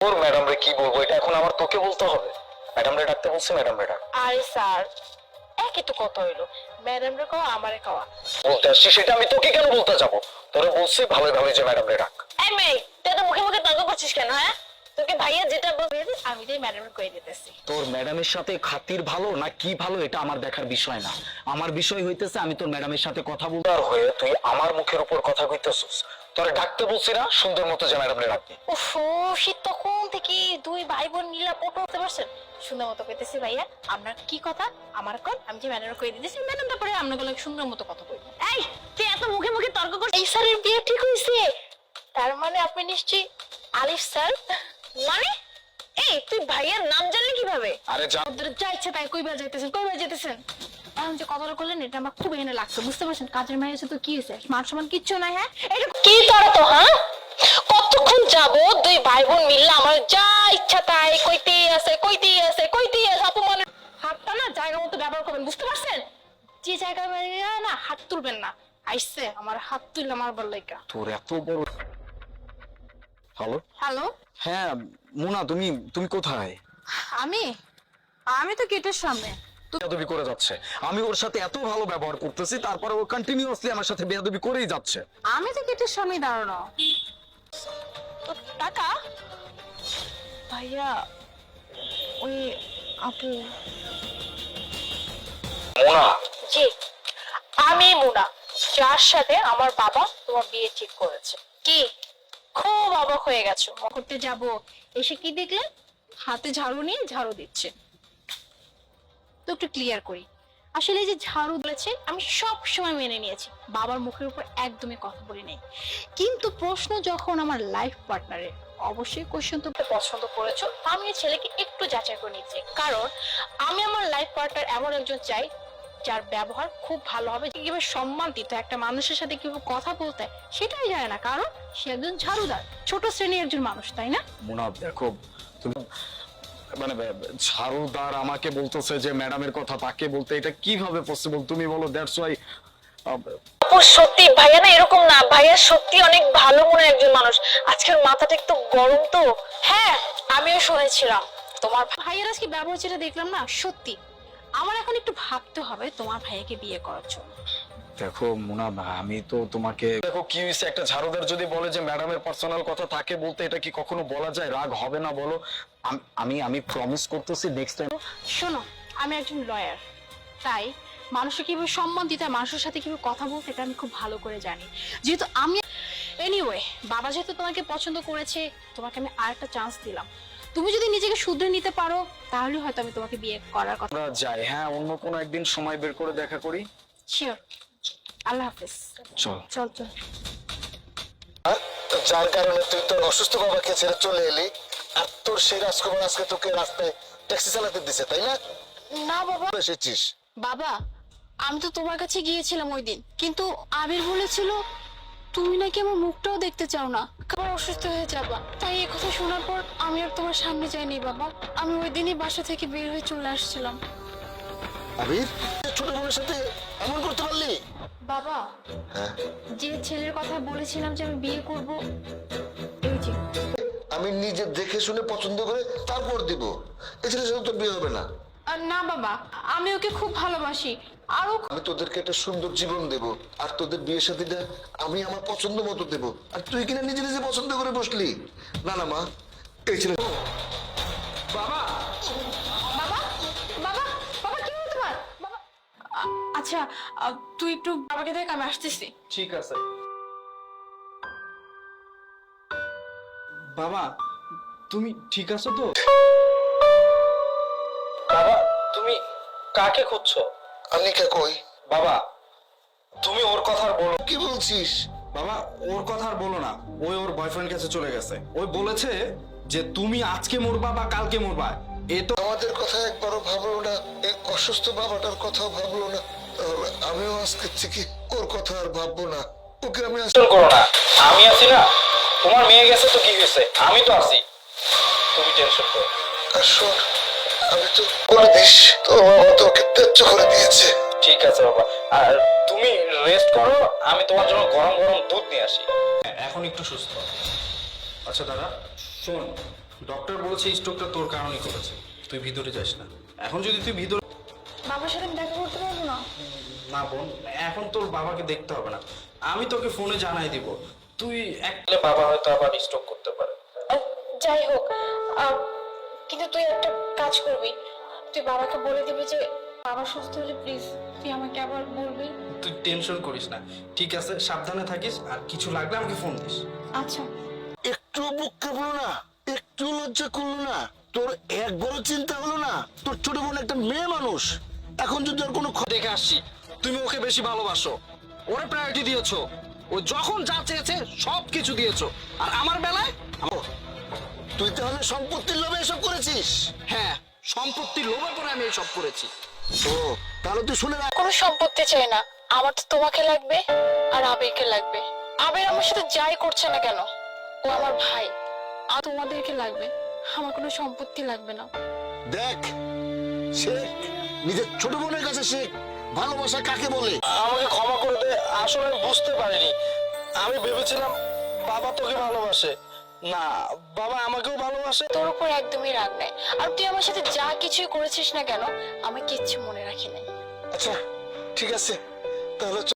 তোর ম্যাডাম রে কি বলব? এটা এখন আমার তোকে বলতে হবে। ম্যাডাম রে ডাকতে বলছি ম্যাডাম রে ডাক। আরে স্যার একই তো কথা হইল। ম্যাডাম রে কওয়া আমারে কওয়া। বলতে আসছি সেটা আমি তোকে কেন বলতে যাব? তোরে বলছি ভালো ভালো যে ম্যাডাম রে ডাক এই মেয়ে তুই তো মুখে মুখে তর্ক করছিস কেন হ্যাঁ তোকে ভাইয়া যেটা বলবে আমি তাই ম্যাডাম কয়ে দিতেছি। তোর ম্যাডামের সাথে খাতির ভালো না কি ভালো এটা আমার দেখার বিষয় না। আমার বিষয় হইতেছে আমি তোর ম্যাডামের সাথে কথা বলতে আর হয়ে তুই আমার মুখের উপর কথা কইতেছিস তোরে ডাকতে বলছি না সুন্দর মতো যে ম্যাডাম রে ডাকবি উফ শীত তখন থেকে দুই ভাই বোন মিলা পটো হতে পারছেন। সুন্দর মতো কইতেছি ভাইয়া আপনার কি কথা? আমার কল আমি যে ম্যাডাম কয়ে দিতেছি ম্যাডাম তারপরে আপনার গলা সুন্দর মতো কথা কইব এই তুই এত মুখে মুখে তর্ক করছিস এই স্যারের বিয়ে ঠিক হইছে। তার মানে আপনি নিশ্চয়ই আলিফ স্যার। মানে? এই তুই ভাইয়ার নাম জানলি কীভাবে? আরে যা যা ইচ্ছা তাই কইবার যাইতেছেন কইবার যাইতেছেন এখন যে কথাটা করলেন এটা আমার খুব এনে লাগছে বুঝতে পারছেন? কাজের মায়ের সাথে কি হয়েছে? মান সমান কিচ্ছু নাই হ্যাঁ? এটা কি তারা তো হ্যাঁ? কতক্ষণ যাব দুই ভাই বোন মিললে আমার যা ইচ্ছা তাই কইতেই আছে কইতেই আছে কইতেই আছে অপমানের হাতটা না জায়গা মতো ব্যবহার করবেন বুঝতে পারছেন? যে জায়গা না হাত তুলবেন না। আইসে আমার হাত তুললে আমার বললাইকা তোর এত বড় হ্যালো হ্যালো হ্যাঁ মুনা তুমি তুমি কোথায়? আমি? আমি তো গেটের সামনে। বেয়াদবি করে যাচ্ছে। আমি ওর সাথে এত ভালো ব্যবহার করতেছি তারপরে ও কন্টিনিউয়াসলি আমার সাথে বেয়াদবি করেই যাচ্ছে। আমি তো গেটের সামনে দাঁড়ানো। টাকা ভাইয়া ওই আপু। মোনা? জি। আমি মুনা যার সাথে আমার বাবা তোমার বিয়ে ঠিক করেছে। কি? খুব অবাক হয়ে গেছো। করতে যাব। এসে কি দেখলে? হাতে ঝাড়ু নিয়ে ঝাড়ু দিচ্ছে। তো একটু ক্লিয়ার করি। আসলে যে ঝাড়ু বলেছে আমি সব সময় মেনে নিয়েছি। বাবার মুখের উপর একদমই কথা বলি নাই। কিন্তু প্রশ্ন যখন আমার লাইফ পার্টনারের অবশ্যই কোশ্চেন তো পছন্দ করেছ, আমি ছেলেকে একটু যাচাই করে নিচ্ছি। কারণ আমি আমার লাইফ পার্টনার এমন একজন চাই যার ব্যবহার খুব ভালো হবে কীভাবে সম্মান দিতে একটা মানুষের সাথে কীভাবে কথা বলতে সেটাই জানে না কারণ সে একজন ঝাড়ুদার ছোট শ্রেণির একজন মানুষ তাই না? মুনা দেখো তুমি মানে ঝাড়ুদার আমাকে বলতেছে যে ম্যাডামের কথা তাকে বলতে এটা কীভাবে পসিবল তুমি বলো দ্যাটস ওয়াই সত্যি ভাইয়া না এরকম না ভাইয়া সত্যি অনেক ভালো মনের একজন মানুষ। আজকের মাথাটা একটু গরম তো। হ্যাঁ আমিও শুনেছিলাম। তোমার ভাইয়ের আজকে ব্যবহার যেটা দেখলাম না সত্যি। আমার এখন একটু ভাবতে হবে তোমার ভাইয়াকে বিয়ে করার জন্য। দেখো মুনা আমি তো তোমাকে দেখো কি হয়েছে একটা ঝাড়ুদার যদি বলে যে ম্যাডামের পার্সোনাল কথা তাকে বলতে এটা কি কখনো বলা যায়? রাগ হবে না বলো। আমি আমি প্রমিস করতেছি নেক্সট টাইম শোনো আমি একজন লয়ার তাই মানুষকে কীভাবে সম্মান দিতে হয়, মানুষের সাথে কীভাবে কথা বলতে এটা আমি খুব ভালো করে জানি। যেহেতু আমি এনিওয়ে বাবা যেহেতু তোমাকে পছন্দ করেছে তোমাকে আমি আরেকটা চান্স দিলাম। তুমি যদি নিজেকে শুধরে নিতে পারো তাহলে হয়তো আমি তোমাকে বিয়ে করার কথা। আমরা যাই হ্যাঁ অন্য কোনো একদিন সময় বের করে দেখা করি। শিওর আল্লাহ হাফিজ। চল। চল চল। যার কারণে তুই তোর অসুস্থ বাবাকে ছেড়ে চলে এলি আর তোর সেই রাজকুমার আজকে তোকে রাস্তায় ট্যাক্সি চালাতে দিছে তাই না? না বাবা। এসেছিস? বাবা আমি তো তোমার কাছে গিয়েছিলাম ওই দিন কিন্তু আবির বলেছিল তুমি নাকি আমার মুখটাও দেখতে চাও না? আবার অসুস্থ হয়ে যাবা। তাই এই কথা শোনার পর আমি আর তোমার সামনে যাইনি বাবা। আমি ওই দিনই বাসা থেকে বের হয়ে চলে আসছিলাম। আবির ছোট বোনের সাথে এমন করতে পারলি? বাবা হ্যাঁ? যে ছেলের কথা বলেছিলাম যে আমি বিয়ে করব এই যে। আমি নিজে দেখে শুনে পছন্দ করে তারপর দিব। এই ছেলের সাথে তোর বিয়ে হবে না। আর না বাবা আমি ওকে খুব ভালোবাসি। আরও আমি তোদেরকে একটা সুন্দর জীবন দেব আর তোদের বিয়ে সাথীটা আমি আমার পছন্দ মতো দেব। আর তুই কিনা নিজে নিজে পছন্দ করে বসলি। না না মা এই ছেলে বাবা! বাবা বাবা কি হলো তোমার? বাবা আচ্ছা তুই একটু বাবাকে দেখ আমি আসতেছি। ঠিক আছে। বাবা তুমি ঠিক আছো তো? কাকে খুঁজছো? আমি কে কই? বাবা তুমি ওর কথা আর বলো কি বলছিস? বাবা ওর কথা আর বলো না। ওই ওর বয়ফ্রেন্ড কাছে চলে গেছে। ওই বলেছে যে তুমি আজকে মরবা বা কালকে মরবা। এ তো আমাদের কথা একবারও ভাবলো না। এই অসুস্থ বাবাটার কথাও ভাবলো না। তাহলে আমিও আজকে থেকে ওর কথা আর ভাববো না। ওকে আমি টেনশন করো না। আমি আছি না। তোমার মেয়ে গেছে তো কি হয়েছে? আমি তো আছি। তুমি টেনশন করো। আর শোন আমি তো বলে দিস তো বাবা তোকে ত্যায্য করে দিয়েছে। ঠিক আছে বাবা। আর তুমি রেস্ট করো আমি তোমার জন্য গরম গরম দুধ নিয়ে আসি। এখন একটু সুস্থ। আচ্ছা দাদা শোন ডক্টর বলছে স্ট্রোকটা তোর কারণেই করেছে তুই ভিতরে যাস না। এখন যদি তুই ভিতরে বাবার সাথে দেখা করতে পারব না? না বোন এখন তোর বাবাকে দেখতে হবে না। আমি তোকে ফোনে জানাই দিব। তুই একলে বাবা হয়তো আবার স্ট্রোক করতে পারে। যাই হোক কিন্তু তুই একটা কাজ করবি। তুই বাবাকে বলে দিবি যে বাবা সুস্থ হলে প্লিজ তুই আমাকে আবার বলবি। তুই টেনশন করিস না। ঠিক আছে সাবধানে থাকিস আর কিছু লাগলে আমাকে ফোন দিস। আচ্ছা। একটু বুক কাঁপলো না একটু লজ্জা করল না তোর একবারও চিন্তা হলো না তোর ছোট বোন একটা মেয়ে মানুষ। এখন যদি ওর কোনো দেখে আসছি তুমি ওকে বেশি ভালোবাসো। ওরে প্রায়োরিটি দিয়েছ। ও যখন যা চেয়েছে সব কিছু দিয়েছ। আর আমার বেলায় ও, তুই তাহলে সম্পত্তির লোভে এসব করেছিস? হ্যাঁ সম্পত্তির লোভে পরে আমি এইসব করেছি। ও তাহলে তুই শুনে রাখ। কোনো সম্পত্তি চাই না। আমার তো তোমাকে লাগবে আর আবিরকে লাগবে। আবির আমার সাথে যাই করছে না কেন? ও আমার ভাই আর তোমাদেরকে লাগবে। আমার কোনো সম্পত্তি লাগবে না। দেখ শেখ নিজের ছোট বোনের কাছে শেখ ভালোবাসা কাকে বলে? আমাকে ক্ষমা করে দে আসলে আমি বুঝতে পারিনি। আমি ভেবেছিলাম বাবা তোকে ভালোবাসে। না বাবা আমাকেও ভালোবাসে। তোর উপর একদমই রাগ নাই। আর তুই আমার সাথে যা কিছুই করেছিস না কেন আমি কিচ্ছু মনে রাখি নাই। আচ্ছা ঠিক আছে। তাহলে